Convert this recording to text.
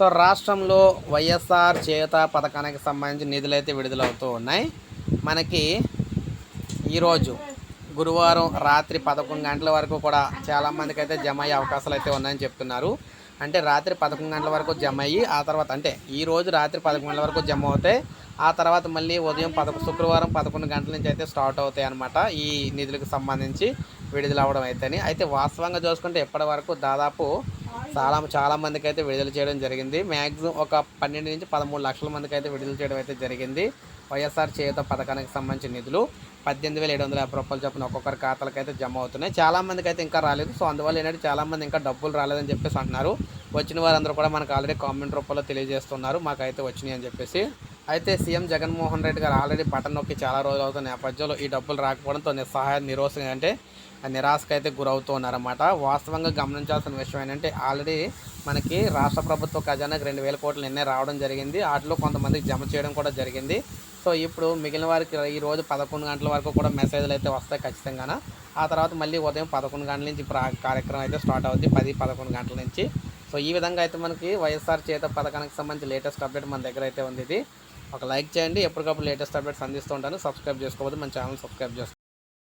So రాష్ట్రంలో వైఎస్ఆర్ చేత పథకానికి సంబంధించి నిధులైతే విడుదలవుతూ ఉన్నాయి. మనకి ఈరోజు గురువారం రాత్రి పదకొండు గంటల వరకు కూడా చాలామందికి అయితే జమ అయ్యే అవకాశాలు అయితే ఉన్నాయని చెప్తున్నారు. అంటే రాత్రి పదకొండు గంటల వరకు జమ అయ్యి ఆ తర్వాత అంటే ఈ రోజు రాత్రి పదకొండు గంటల వరకు జమ అవుతాయి ఆ తర్వాత మళ్ళీ ఉదయం పద శుక్రవారం పదకొండు గంటల నుంచి అయితే స్టార్ట్ అవుతాయి అనమాట ఈ నిధులకు సంబంధించి విడుదల అవ్వడం అయితేనే. అయితే వాస్తవంగా చూసుకుంటే ఇప్పటి వరకు దాదాపు చాలా చాలా మందికి అయితే విడుదల చేయడం జరిగింది. మ్యాక్సిమం ఒక పన్నెండు నుంచి పదమూడు లక్షల మందికి అయితే విడుదల చేయడం అయితే జరిగింది. వైఎస్ఆర్ చేత పథకానికి సంబంధించిన నిధులు పద్దెనిమిది వేల ఏడు వందల యాభై రూపాయలు చొప్పున ఒక్కొక్కరి ఖాతాలకు అయితే జమ అవుతున్నాయి. చాలా మందికి అయితే ఇంకా రాలేదు. సో అందువల్ల ఏంటంటే చాలా మంది ఇంకా డబ్బులు రాలేదని చెప్పేసి అంటున్నారు. వచ్చిన వారందరూ కూడా మనకు ఆల్రెడీ కామెంట్ రూపంలో తెలియజేస్తున్నారు. మాకైతే వచ్చినాయి అని చెప్పేసి. అయితే సీఎం జగన్మోహన్ రెడ్డి గారు ఆల్రెడీ బటన్ నొక్కి చాలా రోజులు అవుతున్న నేపథ్యంలో ఈ డబ్బులు రాకపోవడంతో నిస్సహాయ నిరోసం అంటే నిరాశకు అయితే గురవుతూ ఉన్నారన్నమాట వాస్తవంగా గమనించాల్సిన విషయం ఏంటంటే ఆల్రెడీ మనకి రాష్ట్ర ప్రభుత్వ ఖజానాకి రెండు వేల కోట్లు నిన్నే రావడం జరిగింది. వాటిలో కొంతమందికి జమ చేయడం కూడా జరిగింది. సో ఇప్పుడు మిగిలిన వారికి ఈరోజు పదకొండు గంటల వరకు కూడా మెసేజ్లు అయితే వస్తాయి ఖచ్చితంగా ఆ తర్వాత మళ్ళీ ఉదయం పదకొండు గంటల నుంచి కార్యక్రమం అయితే స్టార్ట్ అవుద్ది పది పదకొండు గంటల నుంచి. సో ఈ విధంగా అయితే మనకి వైఎస్ఆర్ చేత పథకానికి సంబంధించి లేటెస్ట్ అప్డేట్ మన దగ్గర అయితే ఉంది ఇది. ఒక లైక్ చేయండి. ఎప్పటికప్పుడు లేటెస్ట్ అప్డేట్స్ అందిస్తూ ఉంటాను. సబ్స్క్రైబ్ చేసుకోవద్దు. మన ఛానల్ సబ్స్క్రైబ్ చేసుకోండి